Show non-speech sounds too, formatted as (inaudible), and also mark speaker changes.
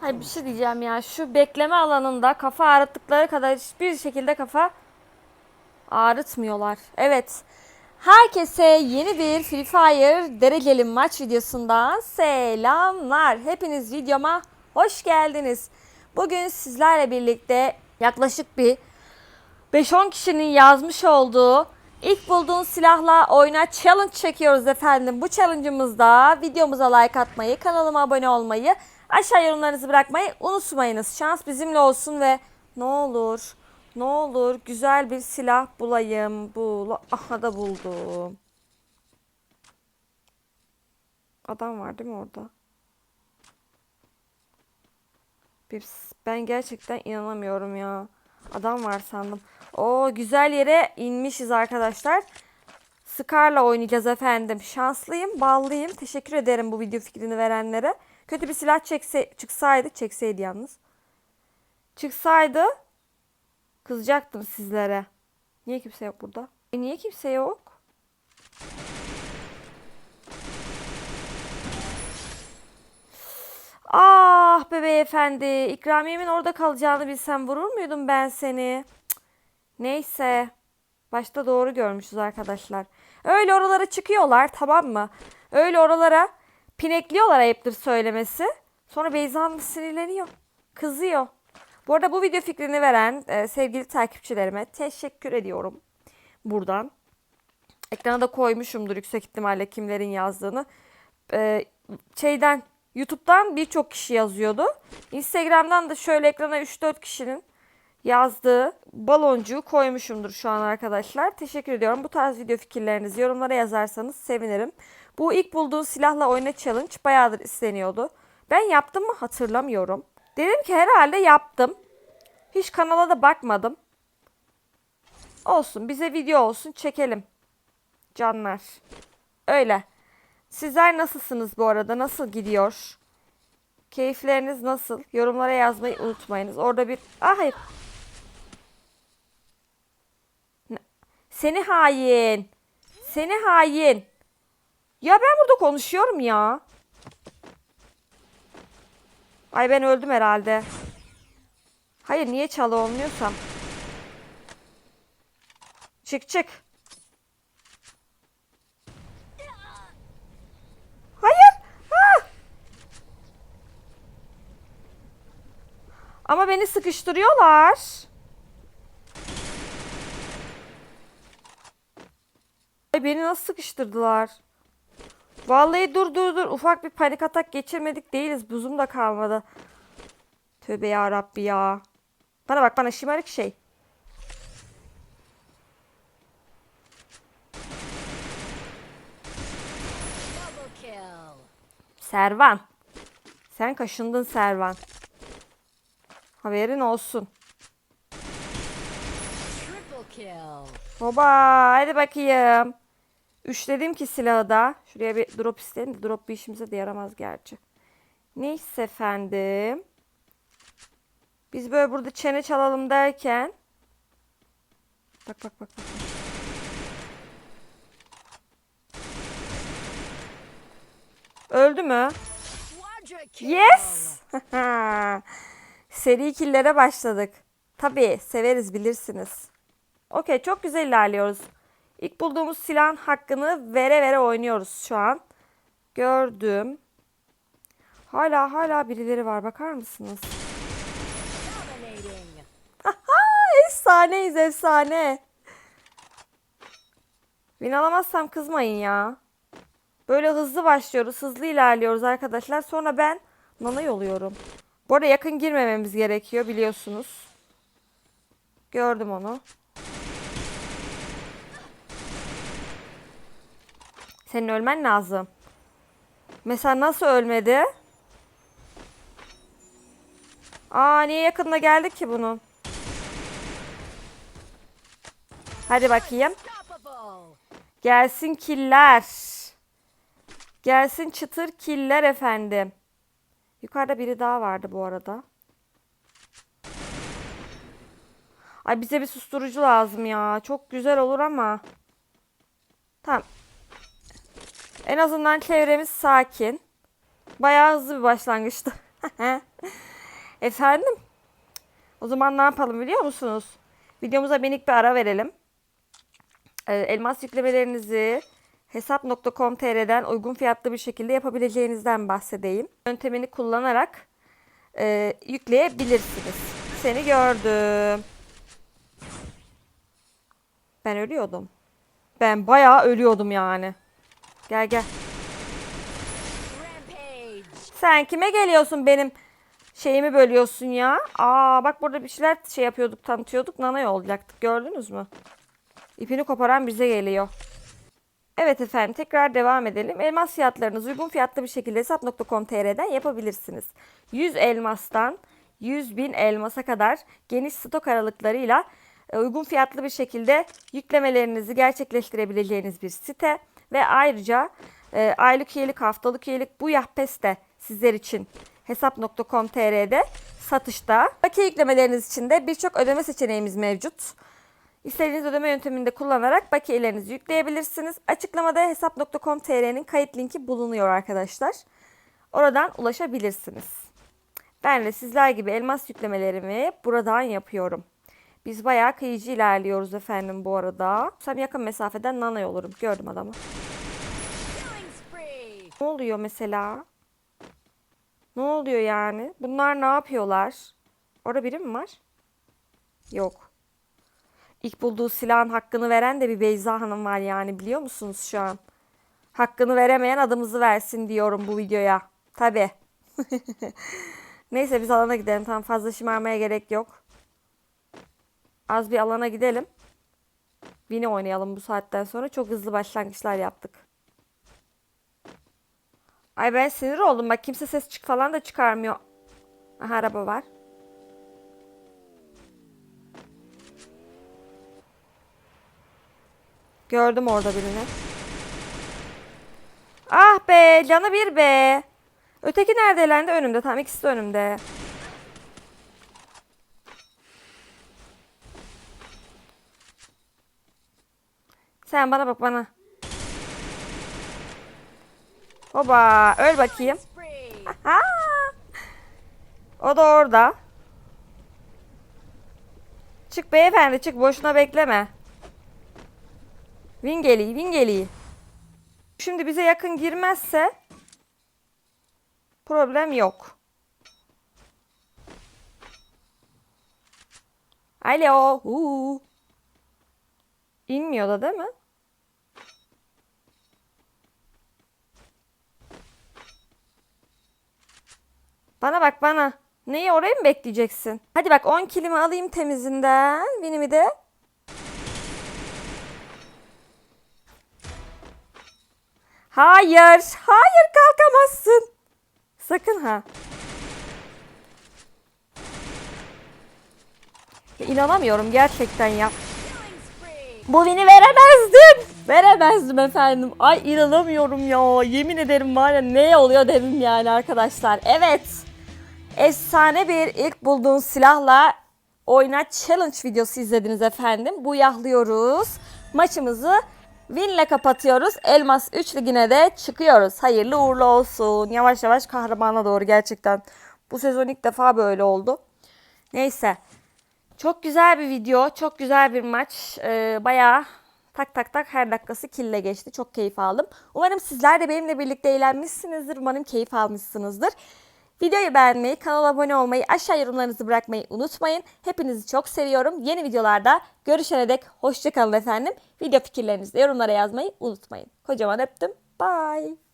Speaker 1: Hayır bir şey diyeceğim ya. Şu bekleme alanında kafa ağrıttıkları kadar hiçbir şekilde kafa ağrıtmıyorlar. Evet. Herkese yeni bir Free Fire dereceli maç videosundan selamlar. Hepiniz videoma hoş geldiniz. Bugün sizlerle birlikte yaklaşık bir 5-10 kişinin yazmış olduğu ilk bulduğun silahla oyna challenge çekiyoruz efendim. Bu challenge'ımızda videomuza like atmayı, kanalıma abone olmayı, aşağı yorumlarınızı bırakmayı unutmayınız. Şans bizimle olsun ve ne olur, ne olur güzel bir silah bulayım. Bul, aha da buldum. Adam var değil mi orada? Bir, ben gerçekten inanamıyorum ya. Adam var sandım. O güzel yere inmişiz arkadaşlar. Scar'la oynayacağız efendim. Şanslıyım, ballıyım. Teşekkür ederim bu video fikrini verenlere. Kötü bir silah çekse, çıksaydı, çekseydi yalnız. Çıksaydı kızacaktım sizlere. Niye kimse yok burada? E niye kimse yok? Ah be beyefendi. İkramiyemin orada kalacağını bilsem vurur muydum ben seni? Neyse. Başta doğru görmüşüz arkadaşlar. Öyle oralara çıkıyorlar tamam mı? Öyle oralara pinekliyorlar ayıptır söylemesi. Sonra Beyza Hanım sinirleniyor. Kızıyor. Bu arada bu video fikrini veren e, sevgili takipçilerime teşekkür ediyorum. Buradan. Ekrana da koymuşumdur yüksek ihtimalle kimlerin yazdığını. Ee, şeyden YouTube'dan birçok kişi yazıyordu. Instagram'dan da şöyle ekrana 3-4 kişinin yazdığı baloncuğu koymuşumdur şu an arkadaşlar. Teşekkür ediyorum. Bu tarz video fikirlerinizi yorumlara yazarsanız sevinirim. Bu ilk bulduğun silahla oyna challenge bayağıdır isteniyordu. Ben yaptım mı hatırlamıyorum. Dedim ki herhalde yaptım. Hiç kanala da bakmadım. Olsun bize video olsun çekelim. Canlar. Öyle. Sizler nasılsınız bu arada? Nasıl gidiyor? Keyifleriniz nasıl? Yorumlara yazmayı unutmayınız. Orada bir... Ah hayır. Seni hain. Seni hain. Ya ben burada konuşuyorum ya. Ay ben öldüm herhalde. Hayır niye çalı olmuyorsam. Çık çık. Hayır. Ah! Ama beni sıkıştırıyorlar. Ay beni nasıl sıkıştırdılar? Vallahi dur dur dur. Ufak bir panik atak geçirmedik değiliz. Buzum da kalmadı. Tövbe ya Rabbi ya. Bana bak bana şımarık şey. Servan. Sen kaşındın Servan. Haberin olsun. Baba hadi bakayım. Üçledim ki silahı da. Şuraya bir drop de drop bir işimize de yaramaz gerçi. Neyse efendim. Biz böyle burada çene çalalım derken. Bak bak bak. bak. Öldü mü? Yes! (laughs) Seri killere başladık. Tabii severiz bilirsiniz. Okey çok güzel ilerliyoruz. İlk bulduğumuz silahın hakkını vere vere oynuyoruz şu an. Gördüm. Hala hala birileri var bakar mısınız?
Speaker 2: Dominating.
Speaker 1: Efsaneyiz efsane. Win alamazsam kızmayın ya. Böyle hızlı başlıyoruz, hızlı ilerliyoruz arkadaşlar. Sonra ben nanay oluyorum. Bu arada yakın girmememiz gerekiyor biliyorsunuz. Gördüm onu. Senin ölmen lazım. Mesela nasıl ölmedi? Aa niye yakınına geldik ki bunun? Hadi bakayım. Gelsin killer. Gelsin çıtır killer efendim. Yukarıda biri daha vardı bu arada. Ay bize bir susturucu lazım ya. Çok güzel olur ama. Tamam. En azından çevremiz sakin. Bayağı hızlı bir başlangıçtı. (laughs) Efendim? O zaman ne yapalım biliyor musunuz? Videomuza minik bir ara verelim. Ee, elmas yüklemelerinizi hesap.com.tr'den uygun fiyatlı bir şekilde yapabileceğinizden bahsedeyim. Yöntemini kullanarak e, yükleyebilirsiniz. Seni gördüm. Ben ölüyordum. Ben bayağı ölüyordum yani. Gel gel. Sen kime geliyorsun benim şeyimi bölüyorsun ya? Aa bak burada bir şeyler şey yapıyorduk tanıtıyorduk. Nanay olacaktık gördünüz mü? İpini koparan bize geliyor. Evet efendim tekrar devam edelim. Elmas fiyatlarınızı uygun fiyatlı bir şekilde hesap.com.tr'den yapabilirsiniz. 100 elmastan 100 bin elmasa kadar geniş stok aralıklarıyla e, uygun fiyatlı bir şekilde yüklemelerinizi gerçekleştirebileceğiniz bir site ve ayrıca e, aylık üyelik, haftalık üyelik bu Yahpes de sizler için hesap.com.tr'de satışta. Bakiye yüklemeleriniz için de birçok ödeme seçeneğimiz mevcut. İstediğiniz ödeme yöntemini de kullanarak bakiyelerinizi yükleyebilirsiniz. Açıklamada hesap.com.tr'nin kayıt linki bulunuyor arkadaşlar. Oradan ulaşabilirsiniz. Ben de sizler gibi elmas yüklemelerimi buradan yapıyorum. Biz bayağı kıyıcı ilerliyoruz efendim bu arada. Sam yakın mesafeden nanay olurum. Gördüm adamı. Ne oluyor mesela? Ne oluyor yani? Bunlar ne yapıyorlar? Orada biri mi var? Yok. İlk bulduğu silahın hakkını veren de bir Beyza Hanım var yani biliyor musunuz şu an? Hakkını veremeyen adımızı versin diyorum bu videoya. Tabi. (laughs) Neyse biz alana gidelim. Tamam fazla şımarmaya gerek yok. Az bir alana gidelim. Vini oynayalım bu saatten sonra. Çok hızlı başlangıçlar yaptık. Ay ben sinir oldum. Bak kimse ses çık falan da çıkarmıyor. Aha araba var. Gördüm orada birini. Ah be canı bir be. Öteki nerede elendi? Önümde. Tamam ikisi de önümde. Sen bana bak bana. Hoba öl bakayım.
Speaker 2: Spree.
Speaker 1: Ha! O da orada. Çık beyefendi çık boşuna bekleme. Win geliyor. Şimdi bize yakın girmezse problem yok. Alo. Huu. İnmiyor da değil mi? Bana bak bana. Neyi oraya mı bekleyeceksin? Hadi bak 10 kilimi alayım temizinden. Binimi de. Hayır. Hayır kalkamazsın. Sakın ha. Ya inanamıyorum gerçekten ya. Bu beni veremezdim. Veremezdim efendim. Ay inanamıyorum ya. Yemin ederim var ya ne oluyor dedim yani arkadaşlar. Evet. Efsane bir ilk bulduğun silahla oyna challenge videosu izlediniz efendim. Bu yahlıyoruz. Maçımızı winle kapatıyoruz. Elmas 3 ligine de çıkıyoruz. Hayırlı uğurlu olsun. Yavaş yavaş kahramana doğru gerçekten. Bu sezon ilk defa böyle oldu. Neyse. Çok güzel bir video, çok güzel bir maç. Ee, bayağı tak tak tak her dakikası kille geçti. Çok keyif aldım. Umarım sizler de benimle birlikte eğlenmişsinizdir. Umarım keyif almışsınızdır. Videoyu beğenmeyi, kanala abone olmayı, aşağı yorumlarınızı bırakmayı unutmayın. Hepinizi çok seviyorum. Yeni videolarda görüşene dek hoşçakalın efendim. Video fikirlerinizi de yorumlara yazmayı unutmayın. Kocaman öptüm. Bye.